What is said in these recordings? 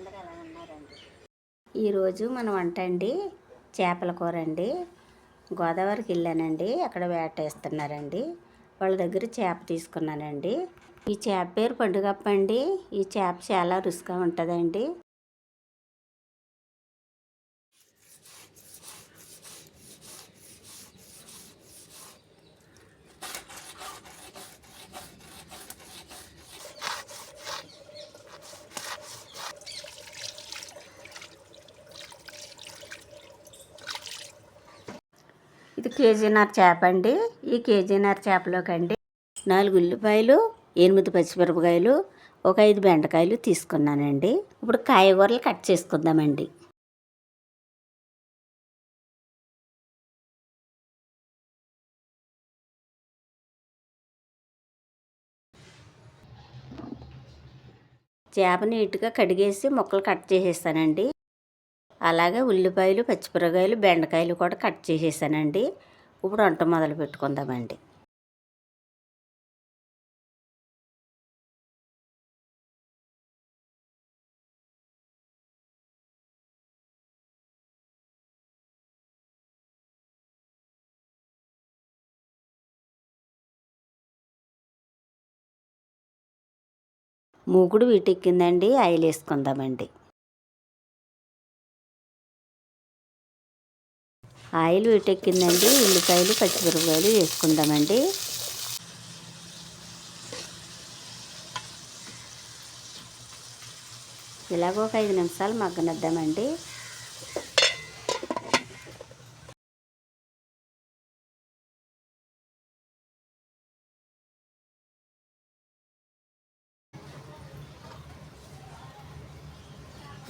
అందరూ ఎలా ఉన్నారండి ఈరోజు మన వంట అండి చేపల కూర అండి. గోదావరికి వెళ్ళానండి అక్కడ వేటేస్తున్నారండి. వాళ్ళ దగ్గర చేప తీసుకున్నానండి. ఈ చేప పేరు పండుగప్ప అండి. ఈ చేప చాలా రుచిగా ఉంటుందండి. కేజీన్నర చేప అండి. ఈ కేజీన్నర చేపలోకండి అండి నాలుగు ఉల్లిపాయలు ఎనిమిది పచ్చిమిరపకాయలు ఒక ఐదు బెండకాయలు తీసుకున్నానండి. ఇప్పుడు కాయగూరలు కట్ చేసుకుందామండి. చేప నీట్గా కడిగేసి ముక్కలు కట్ చేసేస్తానండి. అలాగే ఉల్లిపాయలు పచ్చిమిరకాయలు బెండకాయలు కూడా కట్ చేసేసానండి ఇప్పుడు వంట మొదలు పెట్టుకుందామండి. మూగుడు వీటెక్కిందండి ఆయిల్ వేసుకుందామండి ఆయిల్ వీటెక్కిందండి ఉల్లిపాయలు పచ్చిమిరపకాయలు వేసుకుందామండి. ఇలాగ ఒక ఐదు నిమిషాలు మగ్గనిద్దామండి.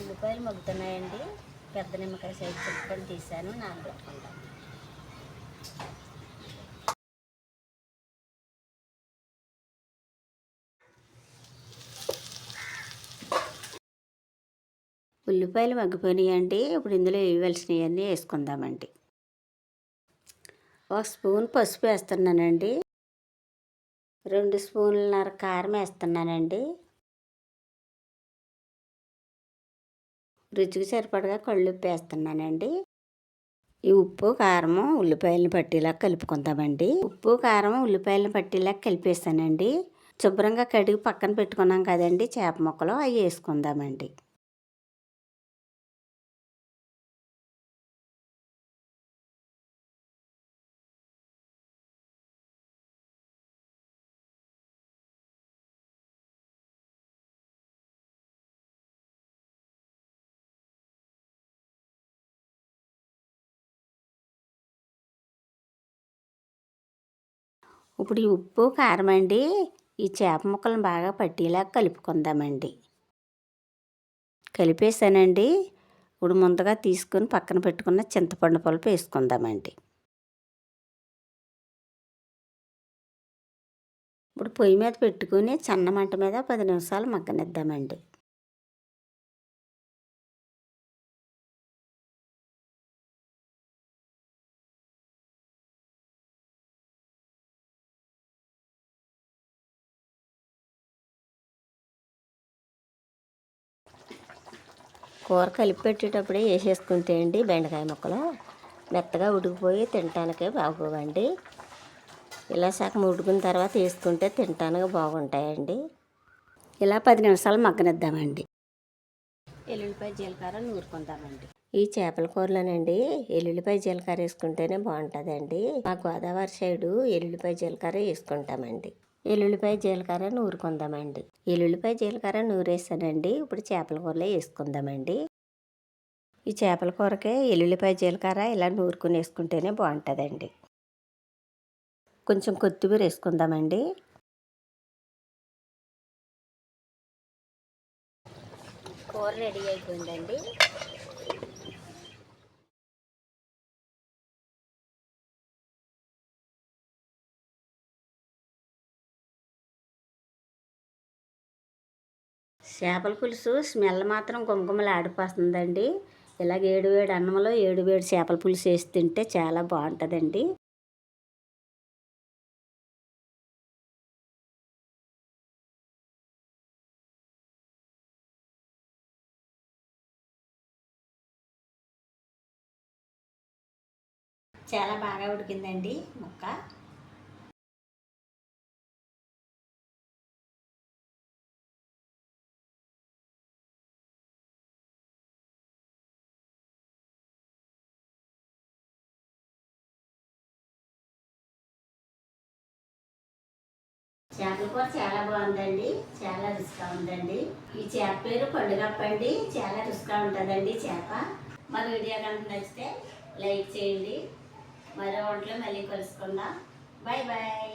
ఉల్లిపాయలు మగ్గుతున్నాయండి. పెద్ద నిమ్మకాయ సైజ్ పెట్టుకొని తీసాను నానబెట్టుకుంటాను ఉల్లిపాయలు మగ్గిపోయినాయండి ఇప్పుడు ఇందులో వేయవలసినవన్నీ వేసుకుందామండి. ఒక స్పూన్ పసుపు వేస్తున్నానండి. రెండు స్పూన్లన్నర కారం వేస్తున్నానండి. రుచికి సరిపడగా కళ్ళుప్పు వేస్తున్నానండి. ఈ ఉప్పు కారం ఉల్లిపాయలను పట్టేలా కలుపుకుందామండి. ఉప్పు కారం ఉల్లిపాయలను పట్టేలా కలిపేస్తానండి. శుభ్రంగా కడిగి పక్కన పెట్టుకున్నాం కదండి చేప ముక్కలు అవి వేసుకుందామండి. ఇప్పుడు ఈ ఉప్పు కారం అండి. ఈ చేప ముక్కలను బాగా పట్టేలా కలుపుకుందామండి. కలిపేసానండి. ఇప్పుడు ముందుగా తీసుకొని పక్కన పెట్టుకున్న చింతపండు పలుపు వేసుకుందామండి. ఇప్పుడు పొయ్యి మీద పెట్టుకుని సన్న మంట మీద పది నిమిషాలు మగ్గనిద్దామండి. కూర కలిపి పెట్టేటప్పుడే వేసేసుకుంటే అండి బెండకాయ ముక్కలు. మెత్తగా ఉడికిపోయి తినటానికే బాగోవండి. ఇలా సగం ఉడుకున్న తర్వాత వేసుకుంటే తినటానికి బాగుంటాయండి. ఇలా పది నిమిషాలు మగ్గనిద్దామండి. ఎల్లుల్లిపాయ జీలకర్ర నూరుకుందామండి. ఈ చేపల కూరలోనండి ఎల్లుల్లిపాయ జీలకర్ర వేసుకుంటేనే బాగుంటుందండి. మా గోదావరి సైడు ఎల్లుల్లిపాయ జీలకర్ర వేసుకుంటామండి. ఎల్లుల్లిపాయ జీలకర్ర నూరుకుందామండి. ఎల్లుల్లిపాయ జీలకర్ర నూరేసానండి. ఇప్పుడు చేపల కూరలో వేసుకుందామండి. ఈ చేపల కూరకే ఎల్లుల్లిపాయ జీలకర్ర ఇలా నూరుకుని వేసుకుంటేనే బాగుంటుందండి. కొంచెం కొత్తిమీర వేసుకుందామండి. కూర రెడీ అయిపోయిందండి. చేపల పులుసు స్మెల్ మాత్రం కుంకుమలు ఆడిపోతుందండి ఇలాగ ఏడు వేడు అన్నంలో ఏడు వేడు చేపల పులుసు వేసి తింటే చాలా బాగుంటుందండి. చాలా బాగా ఉడికిందండి ముక్క. చేపల కూర చాలా బాగుందండి చాలా రుచిగా ఉందండి. ఈ చేప పేరు పండుగప్పండి చాలా రుచిగా ఉంటుందండి చేప. మా వీడియో కనుక నచ్చితే లైక్ చేయండి. మరో వంటలో మళ్ళీ కలుసుకుందాం. Bye bye.